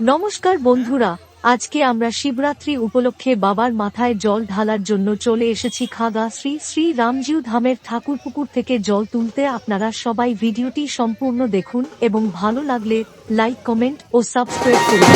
নমস্কার বন্ধুরা, আজকে আমরা শিবরাত্রি উপলক্ষে বাবার মাথায় জল ঢালার জন্য চলে এসেছি খাগা শ্রী শ্রী রামজিউ ধামের ঠাকুরপুকুর থেকে জল তুলতে। আপনারা সবাই ভিডিওটি সম্পূর্ণ দেখুন এবং ভালো লাগলে লাইক, কমেন্ট ও সাবস্ক্রাইব করুন।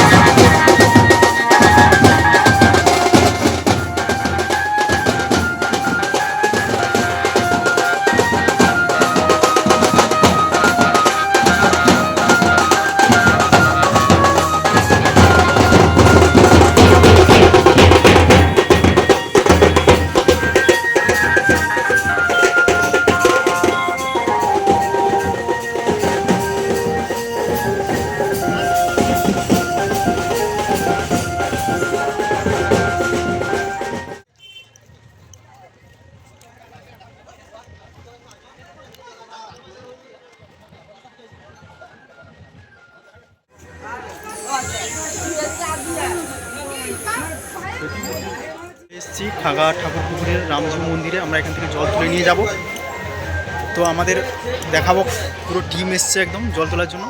এসছি খাগা ঠাকুর পুকুরের রামজি মন্দিরে। আমরা এখান থেকে জল তুলে নিয়ে যাব। তো আমাদের দেখাবো, পুরো টিম এসছে একদম জল তোলার জন্য।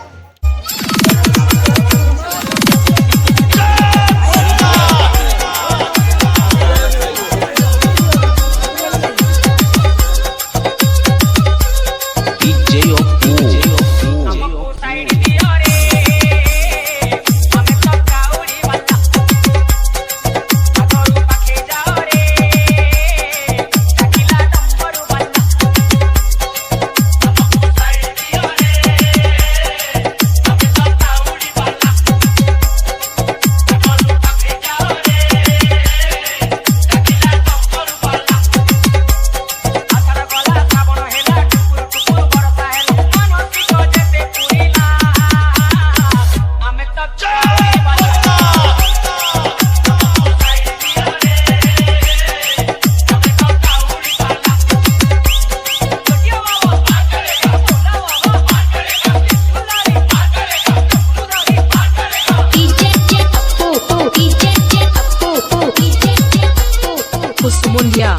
Я.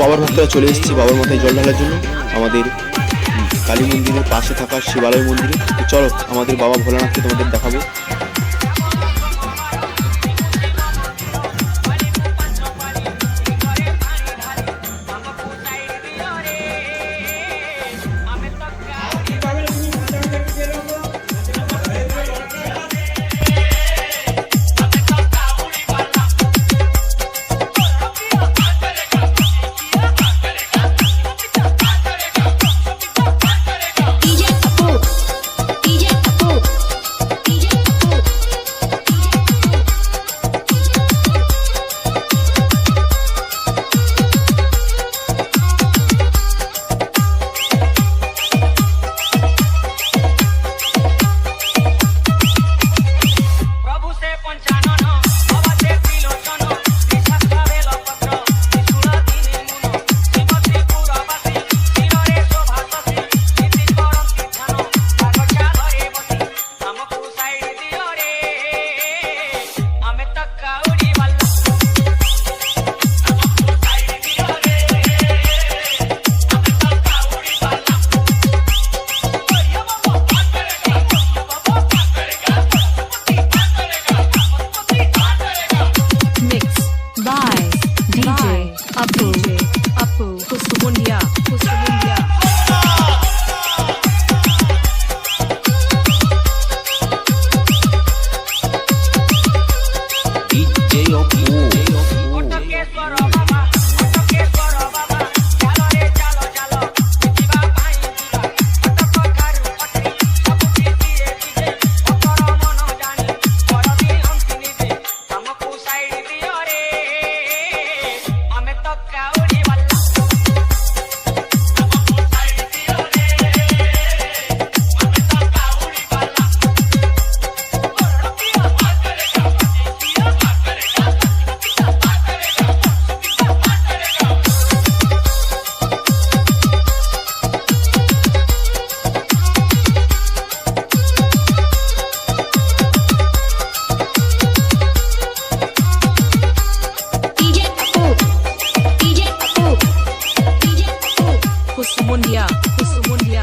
বাবার ভক্তরা চলে এসেছি বাবার মাথায় জল ঢালার জন্য। আমাদের কালী মন্দিরের পাশে থাকা শিবালয় মন্দিরে। চলো, আমাদের বাবা ভোলানাথকে তোমাদের দেখাবো। খুসুমুন্ডিয়া খুসুমুন্ডিয়া